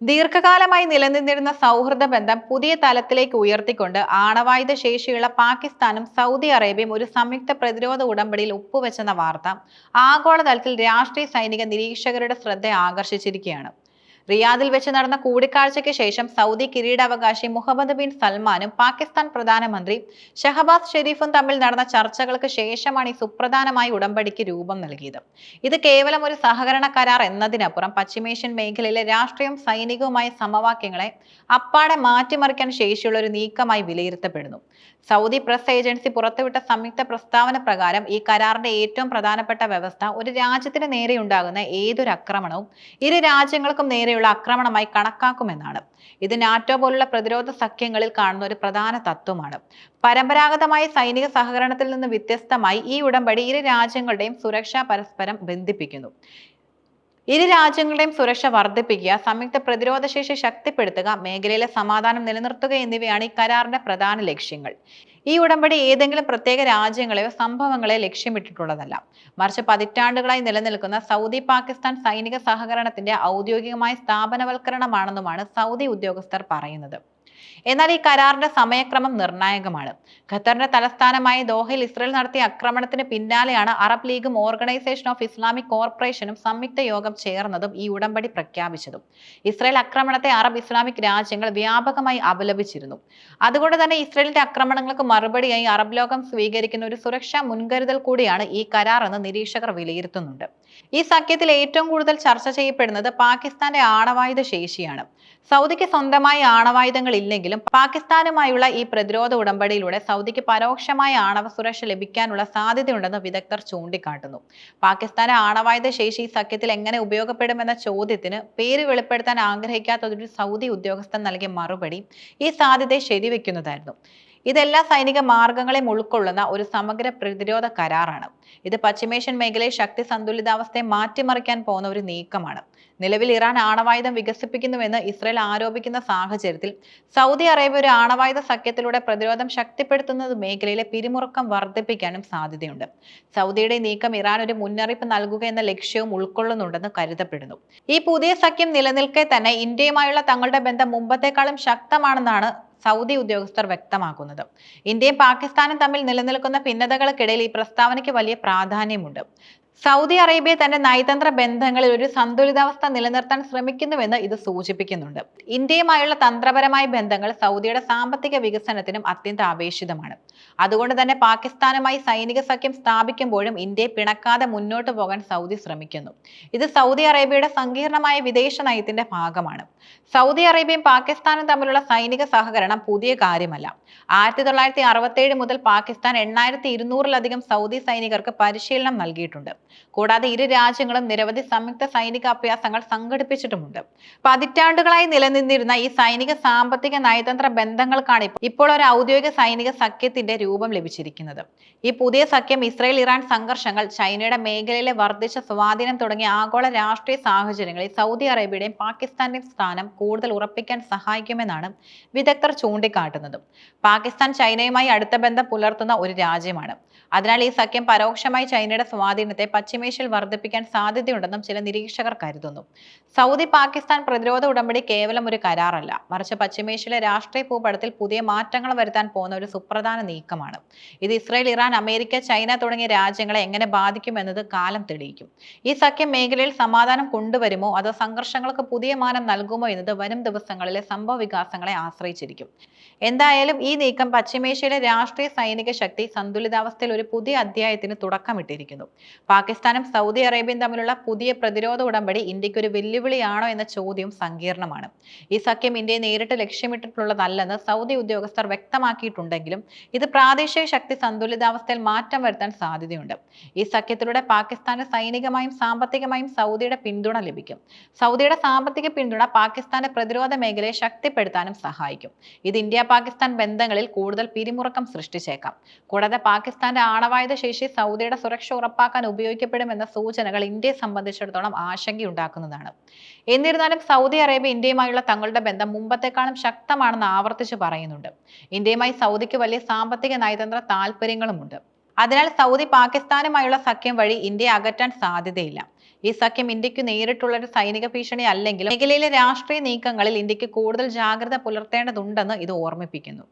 ദീർഘകാലമായി നിലനിന്നിരുന്ന സൗഹൃദ ബന്ധം പുതിയ തലത്തിലേക്ക് ഉയർത്തിക്കൊണ്ട് ആണവായുധ ശേഷിയുള്ള പാകിസ്ഥാനും സൗദി അറേബ്യയും ഒരു സംയുക്ത പ്രതിരോധ ഉടമ്പടിയിൽ ഒപ്പുവെച്ചെന്ന വാർത്ത ആഗോളതലത്തിൽ രാഷ്ട്രീയ സൈനിക നിരീക്ഷകരുടെ ശ്രദ്ധ ആകർഷിച്ചിരിക്കുകയാണ്. റിയാദിൽ വെച്ച് നടന്ന കൂടിക്കാഴ്ചയ്ക്ക് ശേഷം സൗദി കിരീടാവകാശി മുഹമ്മദ് ബിൻ സൽമാനും പാകിസ്ഥാൻ പ്രധാനമന്ത്രി ഷഹബാസ് ഷെരീഫും തമ്മിൽ നടന്ന ചർച്ചകൾക്ക് ശേഷമാണ് ഈ സുപ്രധാനമായ ഉടമ്പടിക്ക് രൂപം നൽകിയത്. ഇത് കേവലം ഒരു സഹകരണ കരാർ എന്നതിനപ്പുറം പശ്ചിമേഷ്യൻ മേഖലയിലെ രാഷ്ട്രീയവും സൈനികവുമായ സമവാക്യങ്ങളെ അപ്പാടെ മാറ്റിമറിക്കാൻ ശേഷിയുള്ള ഒരു നീക്കമായി വിലയിരുത്തപ്പെടുന്നു. സൗദി പ്രസ് ഏജൻസി പുറത്തുവിട്ട സംയുക്ത പ്രസ്താവന പ്രകാരം ഈ കരാറിന്റെ ഏറ്റവും പ്രധാനപ്പെട്ട വ്യവസ്ഥ ഒരു രാജ്യത്തിന് നേരെയുണ്ടാകുന്ന ഏതൊരു ആക്രമണവും ഇരു രാജ്യങ്ങൾക്കും നേരെയുള്ള ആക്രമണമായി കണക്കാക്കുമെന്നാണ്. ഇത് നാറ്റോ പോലുള്ള പ്രതിരോധ സഖ്യങ്ങളിൽ കാണുന്ന ഒരു പ്രധാന തത്വമാണ്. പരമ്പരാഗതമായ സൈനിക സഹകരണത്തിൽ നിന്ന് വ്യത്യസ്തമായി ഈ ഉടമ്പടി ഇരു രാജ്യങ്ങളുടെയും സുരക്ഷ പരസ്പരം ബന്ധിപ്പിക്കുന്നു. ഇരു രാജ്യങ്ങളുടെയും സുരക്ഷ വർദ്ധിപ്പിക്കുക സംയുക്ത പ്രതിരോധ ശേഷി ശക്തിപ്പെടുത്തുക മേഖലയിലെ സമാധാനം നിലനിർത്തുക എന്നിവയാണ് ഈ കരാറിന്റെ പ്രധാന ലക്ഷ്യങ്ങൾ. ഈ ഉടമ്പടി ഏതെങ്കിലും പ്രത്യേക രാജ്യങ്ങളെയോ സംഭവങ്ങളെയോ ലക്ഷ്യമിട്ടിട്ടുള്ളതല്ല. മറിച്ച് പതിറ്റാണ്ടുകളായി നിലനിൽക്കുന്ന സൗദി പാകിസ്ഥാൻ സൈനിക സഹകരണത്തിന്റെ ഔദ്യോഗികമായ സ്ഥാപനവൽക്കരണമാണെന്നുമാണ് സൗദി ഉദ്യോഗസ്ഥർ പറയുന്നത്. എന്നാൽ ഈ കരാറിന്റെ സമയക്രമം നിർണായകമാണ്. ഖത്തറിന്റെ തലസ്ഥാനമായ ദോഹയിൽ ഇസ്രയേൽ നടത്തിയ ആക്രമണത്തിന് പിന്നാലെയാണ് അറബ് ലീഗും ഓർഗനൈസേഷൻ ഓഫ് ഇസ്ലാമിക് കോർപ്പറേഷനും സംയുക്ത യോഗം ചേർന്നതും ഈ ഉടമ്പടി പ്രഖ്യാപിച്ചതും. ഇസ്രയേൽ ആക്രമണത്തെ അറബ് ഇസ്ലാമിക് രാജ്യങ്ങൾ വ്യാപകമായി അപലപിച്ചിരുന്നു. അതുകൊണ്ട് തന്നെ ഇസ്രയേലിന്റെ ആക്രമണങ്ങൾക്ക് മറുപടിയായി അറബ് ലോകം സ്വീകരിക്കുന്ന ഒരു സുരക്ഷാ മുൻകരുതൽ കൂടിയാണ് ഈ കരാർ എന്ന് നിരീക്ഷകർ വിലയിരുത്തുന്നുണ്ട്. ഈ സഖ്യത്തിൽ ഏറ്റവും കൂടുതൽ ചർച്ച ചെയ്യപ്പെടുന്നത് പാകിസ്ഥാന്റെ ആണവായുധ ശേഷിയാണ്. സൗദിക്ക് സ്വന്തമായി ആണവായുധങ്ങൾ ഇല്ലെങ്കിലും പാകിസ്ഥാനുമായുള്ള ഈ പ്രതിരോധ ഉടമ്പടിയിലൂടെ സൗദിക്ക് പരോക്ഷമായ ആണവ സുരക്ഷ ലഭിക്കാനുള്ള സാധ്യതയുണ്ടെന്ന് വിദഗ്ധർ ചൂണ്ടിക്കാട്ടുന്നു. പാകിസ്ഥാന്റെ ആണവായുധ ശേഷി ഈ സഖ്യത്തിൽ എങ്ങനെ ഉപയോഗപ്പെടുമെന്ന ചോദ്യത്തിന് പേര് വെളിപ്പെടുത്താൻ ആഗ്രഹിക്കാത്ത ഒരു സൗദി ഉദ്യോഗസ്ഥൻ നൽകിയ മറുപടി ഈ സാധ്യതയെ ശരിവെക്കുന്നതായിരുന്നു. ഇതെല്ലാ സൈനിക മാർഗങ്ങളെയും ഉൾക്കൊള്ളുന്ന ഒരു സമഗ്ര പ്രതിരോധ കരാറാണ്. ഇത് പശ്ചിമേഷ്യൻ മേഖലയിൽ ശക്തി സന്തുലിതാവസ്ഥയെ മാറ്റിമറിക്കാൻ പോകുന്ന ഒരു നീക്കമാണ്. നിലവിൽ ഇറാൻ ആണവായുധം വികസിപ്പിക്കുന്നുവെന്ന് ഇസ്രയേൽ ആരോപിക്കുന്ന സാഹചര്യത്തിൽ സൗദി അറേബ്യ ഒരു ആണവായുധ സഖ്യത്തിലൂടെ പ്രതിരോധം ശക്തിപ്പെടുത്തുന്നത് മേഖലയിലെ പിരിമുറുക്കം വർദ്ധിപ്പിക്കാനും സാധ്യതയുണ്ട്. സൗദിയുടെ നീക്കം ഇറാൻ ഒരു മുന്നറിയിപ്പ് നൽകുക എന്ന ലക്ഷ്യവും ഉൾക്കൊള്ളുന്നുണ്ടെന്ന് കരുതപ്പെടുന്നു. ഈ പുതിയ സഖ്യം നിലനിൽക്കെ തന്നെ ഇന്ത്യയുമായുള്ള തങ്ങളുടെ ബന്ധം മുമ്പത്തെക്കാളും ശക്തമാണെന്നാണ് സൗദി ഉദ്യോഗസ്ഥർ വ്യക്തമാക്കുന്നത്. ഇന്ത്യയും പാകിസ്ഥാനും തമ്മിൽ നിലനിൽക്കുന്ന ഭിന്നതകൾക്കിടയിൽ ഈ പ്രസ്താവനയ്ക്ക് വലിയ പ്രാധാന്യമുണ്ട്. സൗദി അറേബ്യ തന്റെ നയതന്ത്ര ബന്ധങ്ങളിൽ ഒരു സന്തുലിതാവസ്ഥ നിലനിർത്താൻ ശ്രമിക്കുന്നുവെന്ന് ഇത് സൂചിപ്പിക്കുന്നുണ്ട്. ഇന്ത്യയുമായുള്ള തന്ത്രപരമായ ബന്ധങ്ങൾ സൗദിയുടെ സാമ്പത്തിക വികസനത്തിനും അത്യന്താപേക്ഷിതമാണ് അതുകൊണ്ട് തന്നെ പാകിസ്ഥാനുമായി സൈനിക സഖ്യം സ്ഥാപിക്കുമ്പോഴും ഇന്ത്യയെ പിണക്കാതെ മുന്നോട്ട് പോകാൻ സൗദി ശ്രമിക്കുന്നു. ഇത് സൗദി അറേബ്യയുടെ സങ്കീർണമായ വിദേശ നയത്തിന്റെ ഭാഗമാണ്. സൗദി അറേബ്യയും പാകിസ്ഥാനും തമ്മിലുള്ള സൈനിക സഹകരണം പുതിയ കാര്യമല്ല. ആയിരത്തി തൊള്ളായിരത്തി അറുപത്തേഴ് മുതൽ പാകിസ്ഥാൻ എണ്ണായിരത്തി ഇരുന്നൂറിലധികം സൗദി സൈനികർക്ക് പരിശീലനം നൽകിയിട്ടുണ്ട്. കൂടാതെ ഇരു രാജ്യങ്ങളും നിരവധി സംയുക്ത സൈനിക അഭ്യാസങ്ങൾ സംഘടിപ്പിച്ചിട്ടുമുണ്ട്. പതിറ്റാണ്ടുകളായി നിലനിന്നിരുന്ന ഈ സൈനിക സാമ്പത്തിക നയതന്ത്ര ബന്ധങ്ങൾക്കാണ് ഇപ്പോൾ ഒരു ഔദ്യോഗിക സൈനിക സഖ്യത്തിന്റെ രൂപം ലഭിച്ചിരിക്കുന്നത്. ഈ പുതിയ സഖ്യം ഇസ്രായേൽ ഇറാൻ സംഘർഷങ്ങൾ ചൈനയുടെ മേഖലയിലെ വർദ്ധിച്ച സ്വാധീനം തുടങ്ങിയ ആഗോള രാഷ്ട്രീയ സാഹചര്യങ്ങളിൽ സൗദി അറേബ്യയുടെയും പാകിസ്ഥാന്റെയും സ്ഥാനം കൂടുതൽ ഉറപ്പിക്കാൻ സഹായിക്കുമെന്നാണ് വിദഗ്ധർ ചൂണ്ടിക്കാട്ടുന്നത്. പാകിസ്ഥാൻ ചൈനയുമായി അടുത്ത ബന്ധം പുലർത്തുന്ന ഒരു രാജ്യമാണ്. അതിനാൽ ഈ സഖ്യം പരോക്ഷമായി ചൈനയുടെ സ്വാധീനത്തെ പശ്ചിമേഷ്യയിൽ വർദ്ധിപ്പിക്കാൻ സാധ്യതയുണ്ടെന്നും ചില നിരീക്ഷകർ കരുതുന്നു. സൗദി പാകിസ്ഥാൻ പ്രതിരോധ ഉടമ്പടി കേവലം ഒരു കരാറല്ല. മറിച്ച് പശ്ചിമേഷ്യയിലെ രാഷ്ട്രീയ ഭൂപടത്തിൽ പുതിയ മാറ്റങ്ങൾ വരുത്താൻ പോകുന്ന ഒരു സുപ്രധാന നീക്കമാണ്. ഇത് ഇസ്രായേൽ ഇറാൻ അമേരിക്ക ചൈന തുടങ്ങിയ രാജ്യങ്ങളെ എങ്ങനെ ബാധിക്കുമെന്നത് കാലം തെളിയിക്കും. ഈ സഖ്യം മേഖലയിൽ സമാധാനം കൊണ്ടുവരുമോ? അതോ സംഘർഷങ്ങൾക്ക് പുതിയ മാനം നൽകുമോ എന്നത് വരും ദിവസങ്ങളിലെ സംഭവ വികാസങ്ങളെ ആശ്രയിച്ചിരിക്കും. എന്തായാലും ഈ നീക്കം പശ്ചിമേഷ്യയിലെ രാഷ്ട്രീയ സൈനിക ശക്തി സന്തുലിതാവസ്ഥയിൽ ഒരു പുതിയ അധ്യായത്തിന് തുടക്കമിട്ടിരിക്കുന്നു. പാകിസ്ഥാനും സൗദി അറേബ്യയും തമ്മിലുള്ള പുതിയ പ്രതിരോധ ഉടമ്പടി ഇന്ത്യയ്ക്ക് ഒരു വെല്ലുവിളിയാണോ എന്ന ചോദ്യം സങ്കീർണമാണ്. ഈ സഖ്യം ഇന്ത്യയെ നേരിട്ട് ലക്ഷ്യമിട്ടിട്ടുള്ളതല്ലെന്ന് സൗദി ഉദ്യോഗസ്ഥർ വ്യക്തമാക്കിയിട്ടുണ്ടെങ്കിലും ഇത് പ്രാദേശിക ശക്തി സന്തുലിതാവസ്ഥയിൽ മാറ്റം വരുത്താൻ സാധ്യതയുണ്ട്. ഈ സഖ്യത്തിലൂടെ പാകിസ്ഥാന് സൈനികമായും സാമ്പത്തികമായും സൗദിയുടെ പിന്തുണ ലഭിക്കും. സൗദിയുടെ സാമ്പത്തിക പിന്തുണ പാകിസ്ഥാന്റെ പ്രതിരോധ മേഖലയെ ശക്തിപ്പെടുത്താനും സഹായിക്കും. ഇത് ഇന്ത്യ പാകിസ്ഥാൻ ബന്ധങ്ങളിൽ കൂടുതൽ പിരിമുറുക്കം സൃഷ്ടിച്ചേക്കാം. കൂടാതെ പാകിസ്ഥാന്റെ ആണവായുധ ശേഷി സൗദിയുടെ സുരക്ഷ ഉറപ്പാക്കാൻ ഉപയോഗിക്കപ്പെടുമെന്ന സൂചനകൾ ഇന്ത്യയെ സംബന്ധിച്ചിടത്തോളം ആശങ്കയുണ്ടാക്കുന്നതാണ്. എന്നിരുന്നാലും സൗദി അറേബ്യ ഇന്ത്യയുമായുള്ള തങ്ങളുടെ ബന്ധം മുമ്പത്തെക്കാളും ശക്തമാണെന്ന് ആവർത്തിച്ച് പറയുന്നുണ്ട്. ഇന്ത്യയുമായി സൗദിക്ക് വലിയ സാമ്പത്തിക നയതന്ത്ര താല്പര്യങ്ങളുമുണ്ട് അതിനാൽ സൗദി പാകിസ്ഥാനുമായുള്ള സഖ്യം വഴി ഇന്ത്യയെ അകറ്റാൻ സാധ്യതയില്ല. ഈ സഖ്യം ഇന്ത്യയ്ക്ക് നേരിട്ടുള്ള ഒരു സൈനിക ഭീഷണി അല്ലെങ്കിലും മേഖലയിലെ രാഷ്ട്രീയ നീക്കങ്ങളിൽ ഇന്ത്യയ്ക്ക് കൂടുതൽ ജാഗ്രത പുലർത്തേണ്ടതുണ്ടെന്ന് ഇത് ഓർമ്മിപ്പിക്കുന്നു.